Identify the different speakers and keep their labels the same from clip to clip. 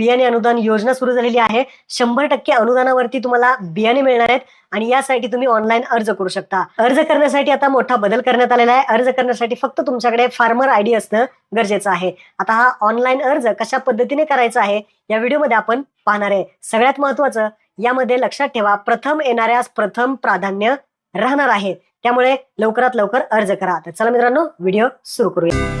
Speaker 1: बियाणे अनुदान योजना सुरू झालेली आहे. शंभर टक्के अनुदानावरती तुम्हाला बियाणे मिळणार आहेत आणि यासाठी तुम्ही ऑनलाईन अर्ज करू शकता. अर्ज करण्यासाठी आता मोठा बदल करण्यात आलेला आहे. अर्ज करण्यासाठी फक्त तुमच्याकडे फार्मर आय डी असणं गरजेचं आहे. आता हा ऑनलाईन अर्ज कशा पद्धतीने करायचा आहे या व्हिडिओमध्ये आपण पाहणार आहे. सगळ्यात महत्वाचं यामध्ये लक्षात ठेवा प्रथम येणाऱ्यास प्रथम प्राधान्य राहणार आहे. त्यामुळे लवकरात लवकर अर्ज करा. तर चला मित्रांनो व्हिडिओ सुरू करूया.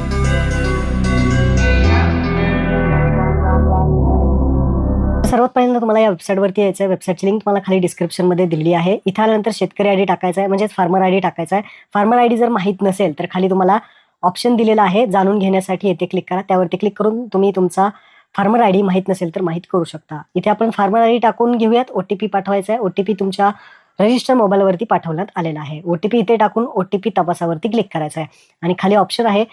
Speaker 1: सर्वात पहिल्यांदा तुम्हाला या वेबसाईटवरती यायचं आहे वेबसाईटची लिंक तुम्हाला खाली डिस्क्रिप्शनमध्ये दिली आहे. इथं आल्यानंतर शेतकरी आय डी टाकायचा आहे म्हणजेच फार्मर आय डी टाकायचा आहे फार्मर आय डी जर माहीत नसेल तर खाली तुम्हाला ऑप्शन दिलेला आहे. जाणून घेण्यासाठी येथे क्लिक करा. त्यावरती क्लिक करून तुम्ही तुमचा फार्मर आय डी माहीत नसेल तर माहीत करू शकता. इथे आपण फार्मर आय डी टाकून घेऊयात. ओ टी पी पाठवायचा आहे ओ टी पी तुमच्या रजिस्टर मोबाईलवरती पाठवण्यात आलेला आहे. ओ टी पी इथे टाकून ओ टी पी तपासावरती क्लिक करायचा आहे आणि खाली ऑप्शन आहे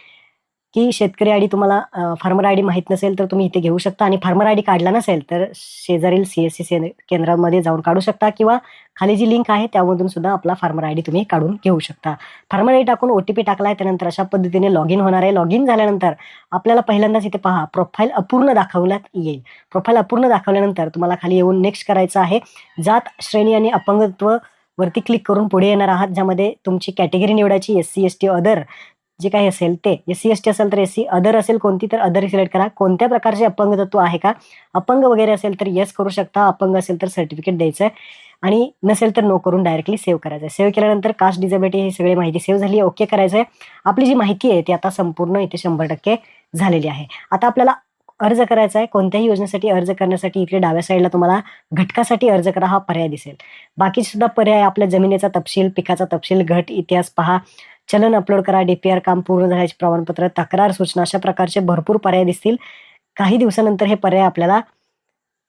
Speaker 1: की शेतकरी आय डी तुम्हाला फार्मर आय डी माहीत नसेल तर तुम्ही इथे घेऊ शकता. आणि फार्मर आय डी काढला नसेल तर शेजारील सी एस सी केंद्रामध्ये जाऊन काढू शकता किंवा खाली जी लिंक आहे त्यामधून सुद्धा आपला फार्मर आय डी तुम्ही काढून घेऊ शकता. फार्मर आयडी टाकून ओ टी पी टाकलाय त्यानंतर अशा पद्धतीने लॉग इन होणार आहे. लॉग इन झाल्यानंतर आपल्याला पहिल्यांदाच इथे पहा प्रोफाईल अपूर्ण दाखवण्यात येईल. प्रोफाईल अपूर्ण दाखवल्यानंतर तुम्हाला खाली येऊन नेक्स्ट करायचं आहे. जात श्रेणी आणि अपंगत्व वरती क्लिक करून पुढे येणार आहात ज्यामध्ये तुमची कॅटेगरी निवडायची S C S T other जे काही असेल ते. एस सी एस टी असेल तर एस सी अदर असेल कोणती तर अदर सिलेक्ट करा. कोणत्या प्रकारचे अपंग तत्व आहे का? अपंग वगैरे असेल तर येस करू शकता. अपंग असेल तर सर्टिफिकेट द्यायचं आहे आणि नसेल तर नो करून डायरेक्टली सेव्ह करायचं आहे सेव्ह केल्यानंतर कास्ट डिझेबिलिटी ही सगळी माहिती सेव्ह झाली ओके करायचं आहे आपली जी माहिती आहे ती आता संपूर्ण इथे शंभर टक्के झालेली आहे. आता आपल्याला अर्ज करायचा आहे कोणत्याही योजनेसाठी अर्ज करण्यासाठी इकडे डाव्या साईडला तुम्हाला घटकासाठी अर्ज करा हा पर्याय दिसेल. बाकीचे सुद्धा पर्याय आपल्या जमिनीचा तपशील पिकाचा तपशील घट इतिहास पहा. चलन अपलोड करा डीपीआर काम पूर्ण झाल्याचे प्रमाणपत्र तक्रार सूचना अशा प्रकारचे भरपूर पर्याय दिसतील. काही दिवसानंतर हे पर्याय आपल्याला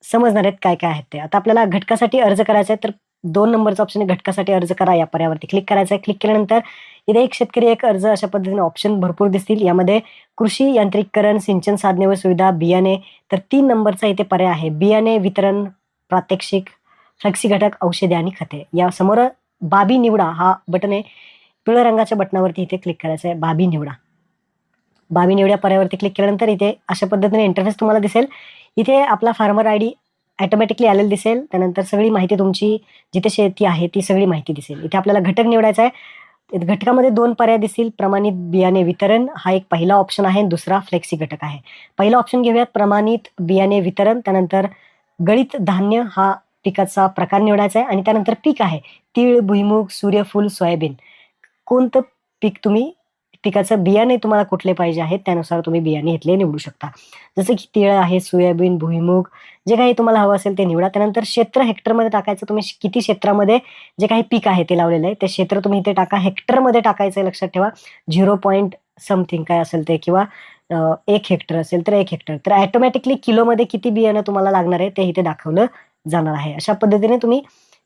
Speaker 1: समजणार आहेत काय काय आहेत ते. आता आपल्याला घटकासाठी अर्ज करायचा आहे तर दोन नंबरचा ऑप्शन घटकासाठी अर्ज करा या पर्यावरती क्लिक करायचं आहे. क्लिक केल्यानंतर इथे एक शेतकरी एक अर्ज अशा पद्धतीने ऑप्शन भरपूर दिसतील. यामध्ये कृषी यांत्रिकरण सिंचन साधने व सुविधा बियाणे. तर तीन नंबरचा इथे पर्याय आहे. बियाणे वितरण प्रात्यक्षिक फ्लेक्सी घटक औषधे आणि खते. या समोर बाबी निवडा हा बटन आहे. पिवळ्या रंगाच्या बटनावरती इथे क्लिक करायचं आहे. बाबी निवडा. बाबी निवड्या पर्यावरती क्लिक केल्यानंतर इथे अशा पद्धतीने इंटरफेस तुम्हाला दिसेल. इथे आपला फार्मर आय डी ॲटोमॅटिकली आलेला दिसेल. त्यानंतर सगळी माहिती तुमची जिथे शेती आहे ती सगळी माहिती दिसेल. इथे आपल्याला घटक निवडायचा आहे. घटकामध्ये दोन पर्याय दिसतील. प्रमाणित बियाणे वितरण हा एक पहिला ऑप्शन आहे. दुसरा फ्लेक्सी घटक आहे. पहिला ऑप्शन घेऊयात. प्रमाणित बियाणे वितरण. त्यानंतर गळीत धान्य हा पिकाचा प्रकार निवडायचा आहे. आणि त्यानंतर पीक आहे. तीळ भुईमुग सूर्यफूल सोयाबीन. कोणतं पीक तुम्ही पिकाचं बियाणे तुम्हाला कुठले पाहिजे आहेत त्यानुसार तुम्ही बियाणे घेतले निवडू शकता. जसं की तिळ आहे सोयाबीन भुईमुग जे काही तुम्हाला हवं असेल ते निवडा. त्यानंतर क्षेत्र हेक्टरमध्ये टाकायचं तुम्ही किती क्षेत्रामध्ये जे काही पीक आहे ते लावलेलं आहे ते क्षेत्र तुम्ही इथे टाका. हेक्टरमध्ये टाकायचं लक्षात ठेवा. झिरो पॉईंट समथिंग काय असेल ते किंवा एक हेक्टर असेल तर एक हेक्टर. तर ॲटोमॅटिकली किलोमध्ये किती बियाणं तुम्हाला लागणार आहे ते इथे दाखवलं जाणार आहे. अशा पद्धतीने तुम्ही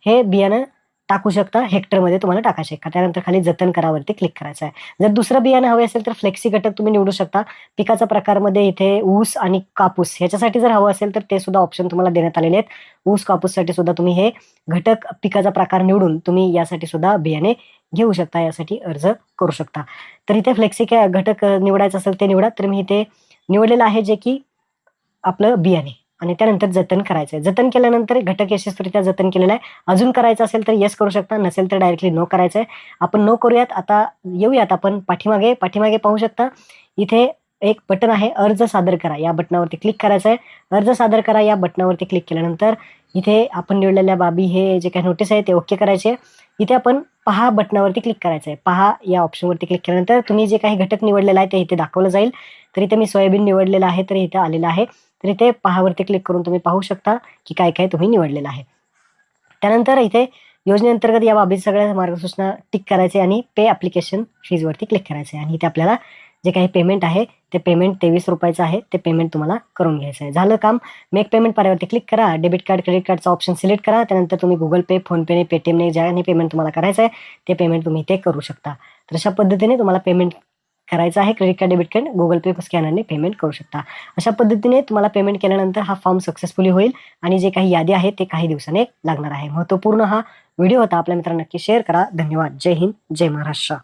Speaker 1: हे बियाणं टाकू शकता हेक्टरमध्ये तुम्हाला टाकायचे का त्यानंतर खाली जतन करावरती क्लिक करायचं आहे. जर दुसरं बियाणं हवे असेल तर फ्लेक्सी घटक तुम्ही निवडू शकता. पिकाचा प्रकारमध्ये इथे ऊस आणि कापूस ह्याच्यासाठी जर हवं असेल तर ते सुद्धा ऑप्शन तुम्हाला देण्यात आलेले आहेत. ऊस कापूससाठी सुद्धा तुम्ही हे घटक पिकाचा प्रकार निवडून तुम्ही यासाठी सुद्धा बियाणे घेऊ शकता यासाठी अर्ज करू शकता. तर इथे फ्लेक्सी घटक निवडायचं असेल ते निवडा. तर मी इथे निवडलेलं आहे जे की आपलं बियाणे. आणि त्यानंतर जतन करायचं आहे जतन केल्यानंतर घटक यशस्वीरित्या जतन केलेलं आहे. अजून करायचं असेल तर येस करू शकता नसेल तर डायरेक्टली नो करायचं आहे आपण नो करूयात. आता येऊयात आपण पाठीमागे. पाठीमागे पाहू शकता इथे एक बटन आहे अर्ज सादर करा. या बटनावरती क्लिक करायचं आहे अर्ज सादर करा. या बटनावरती क्लिक केल्यानंतर इथे आपण निवडलेल्या बाबी हे जे काही नोटीस आहे ते ओके करायचे. इथे आपण पहा बटनावरती क्लिक करायचं आहे पहा या ऑप्शनवरती क्लिक केल्यानंतर तुम्ही जे काही घटक निवडलेला आहे ते इथे दाखवलं जाईल. तर इथे मी सोयाबीन निवडलेलं आहे तर इथे आलेलं आहे. तर इथे पहावरती क्लिक करून तुम्ही पाहू शकता की काय काय तुम्ही निवडलेलं आहे. त्यानंतर इथे योजनेअंतर्गत या बाबी सगळ्या मार्गसूचना टिक करायचे आणि पे ॲप्लिकेशन फीजवरती क्लिक करायचे आणि इथे आपल्याला जे काही पेमेंट आहे ते पेमेंट तेवीस रुपयाचं आहे ते पेमेंट तुम्हाला करून घ्यायचं आहे. झालं काम? मेक पेमेंट पर्यावरती क्लिक करा. डेबिट कार्ड क्रेडिट कार्डचा ऑप्शन सिलेक्ट करा. त्यानंतर तुम्ही गुगल पे फोनपेने पेटीएमने ज्याने पेमेंट तुम्हाला करायचं आहे ते पेमेंट तुम्ही ते करू शकता. तर अशा पद्धतीने तुम्हाला पेमेंट करायचं आहे. Credit card debit card Google pay स्कॅनरने payment करू शकता. अशा पद्धतीने तुम्हाला पेमेंट केल्यानंतर हा फॉर्म सक्सेसफुली होईल आणि जे काही यादी आहे ते काही दिवसाने लागणार आहे. महत्त्वपूर्ण हा व्हिडिओ होता. आपल्या मित्रांना नक्की शेअर करा. धन्यवाद. जय हिंद. जय महाराष्ट्र.